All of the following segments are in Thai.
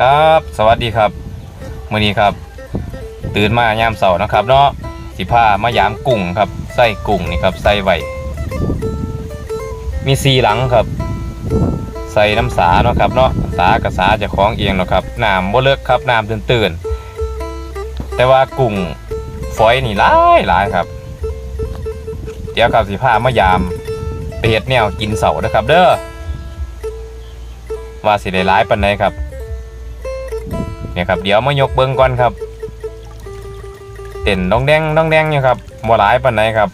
ครับสวัสดีครับมื้อนี้ครับ ตื่นมายามเสาร์นะครับ เนาะสิพามายามกุ้งครับใส่กุ้งนี่ครับใส่ไว้มีสีหลังครับ ใส่น้ำสาเนาะครับเนาะสากับสาจะคล้องเอียงเนาะครับน้ำบ่เลิกครับน้ำตื่นๆแต่ว่ากุ้งฝอยนี่หลายหลายครับ เดี๋ยวครับสิพามายามไปเฮ็ดแนวกินเสาร์นะครับ เด้อว่าสิได้หลายปานใดครับ เนี่ยครับเดี๋ยวมายกเบิ้งก่อนครับเต้นดองแดงดองแดงอยู่ครับบ่หลายปานใดครับ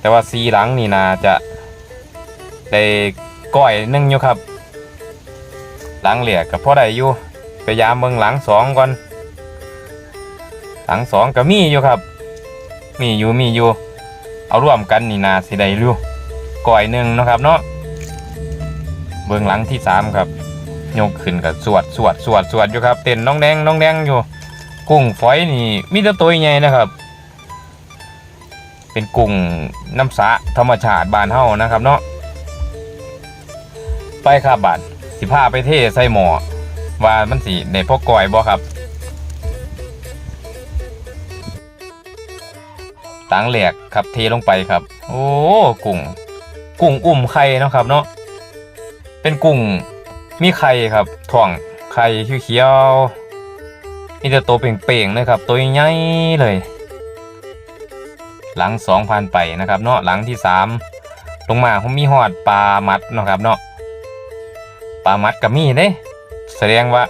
แต่ว่าสีหลังนี่นาจะได้ก้อยหนึงอยู่ครับ หลังเหลียกับพ่อได้อยู่พยายามเบิ่งหลังสองก่อนหลังสองก็มีอยู่ครับ มีอยู่มีอยู่ เอาร่วมกันนี่นาสิได้อยู่ก้อยหนึ่งนะครับเนาะเบิ่งหลังที่สามครับ ยกขึ้นกับสวดสวดสวดสวดอยู่ครับ เต้นน้องแดงน้องแดงอยู่ กุ้งฝอยนี่มีแต่ตัวใหญ่นะครับ เป็นกุ้งน้ำสะธรรมชาติบานเฮานะครับเนาะไปครับบาทสิพาไปเทใส่หมอว่ามันสิในพวกก่อยบ่ครับตังแหลกครับเทลงไปครับ โอ้กุ้งกุ้งอุ่มไข่นะครับเนาะเป็นกุ้ง มีไข่ครับถ่วงไข่เขียวๆมีแต่ตัวเป่งๆนะครับ ตัวใหญ่เลย หลังสองพันไปนะครับ เนาะหลังที่สามลงมาผมมีหอดปลามัดนะครับเนาะปลามัดกับมีเด้ แสดงว่า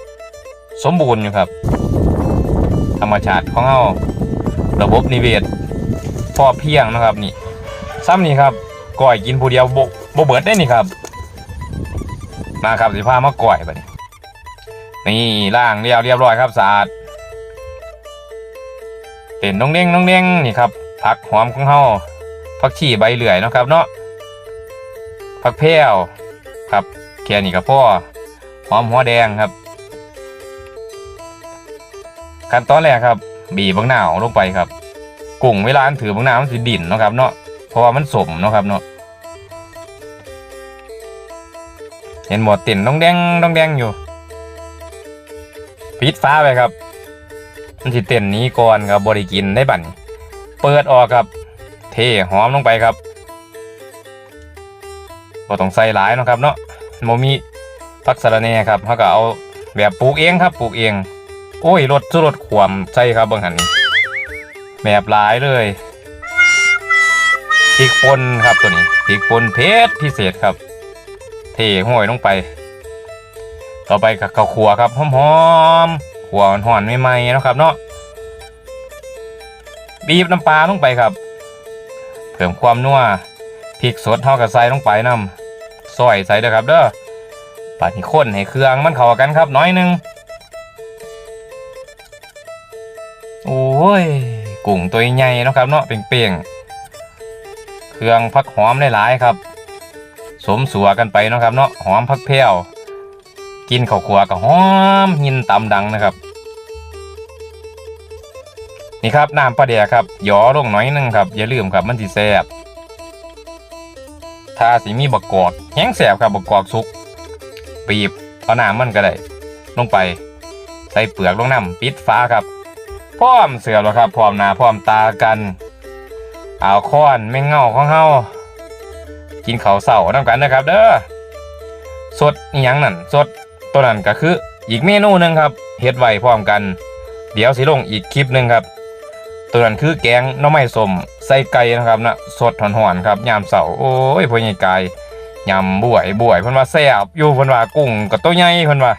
สมบูรณ์อยู่ครับ ธรรมชาติของเราระบบนิเวศพอเพียงนะครับนี่ซ้ำนี่ครับก่อยกินผู้เดียวบบ่เบิดได้นี่ครับ มาครับสิพามาก่อยไปนี่ล่างเรียบเรียบร้อยครับสะอาดเต็นน้องเด้งน้องเด้งนี่ครับผักหอมของเฮาผักชีใบเหลื่อยนะครับเนาะผักแพรวครับแค่นี้ก็พอหอมหัวแดงครับ ขั้นตอนแรกครับ บีบบางหนาวลงไปครับ กุ้งเวลาอันถือบางหนาวมันสิดิ่นนะครับเนาะเพราะว่ามันสมนะครับเนาะ เห็นหมดติ่นต้องแดงต้องแดงอยู่ปิดฟ้าไปครับ มันสิเต้นนี้ก่อนครับบริกินได้บั่นเปิดออกครับ เทหอมลงไปครับก็ต้องใส่หลายนะครับเนาะโมมีพักสะระแน่ครับเขาก็เอาแบบปลูกเองครับปลูกเอง โอ้ยรถสุรถขวมใช่ครับเบางหันนี่แบบหลายเลยพริกป่นครับตัวนี้พริกป่นเพชรพิเศษครับ เทห้อยลงไป ต่อไปกับข้าวขัวครับหอมๆขัวหอนใหม่ๆนะครับเนาะบีบน้ำปลาลงไปครับ เพิ่มความนัวพริกสดเท่ากับใส่ลงไปน้ำซอยใส่เด้อครับเด้อปาดนี่ข้นให้เครื่องมันเข้ากันครับน้อยนึงโอ้ยกุ้งตัวใหญ่นะครับเนาะเป่งๆเครื่องพักหอมหลายๆครับ สมสัวกันไปนะครับเนาะหอมพักแพ้วกินข้าวขัวกับหอมหินตำดังนะครับ นี่ครับน้ำปลาแดกครับหยอลงหน่อยนึงครับ อย่าลืมครับมันสิแซ่บถ้าสิมีบักกอกแห้งแซ่บครับบักกอกสุกปีบเอาน้ำมันก็ได้ลงไป ใส่เปลือกลงน้ำปิดฟ้าครับ พร้อมเสือแล้วครับ พร้อมหน้าพร้อมตากัน เอาค้อนแม่งเงาของเฮา กินข้าวเสาร์นำกันนะครับ เด้อสดอหยังนั่นสดตัวนั้นก็คืออีกเมนูหนึ่งครับเฮ็ดไว้พร้อมกัน เดี๋ยวสิลงอีกคลิปหนึ่งครับ ตัวนั้นคือแกงน้อไม้สมใส่ไก่นะครับนะสดหอนๆครับยามเสาร์โอ้ยพ่อใหญ่ไก่ยำบวยบวยเพิ่นว่าแซ่บอยู่เพิ่นว่ากุ้งกับตัวใหญ่เพิ่นว่า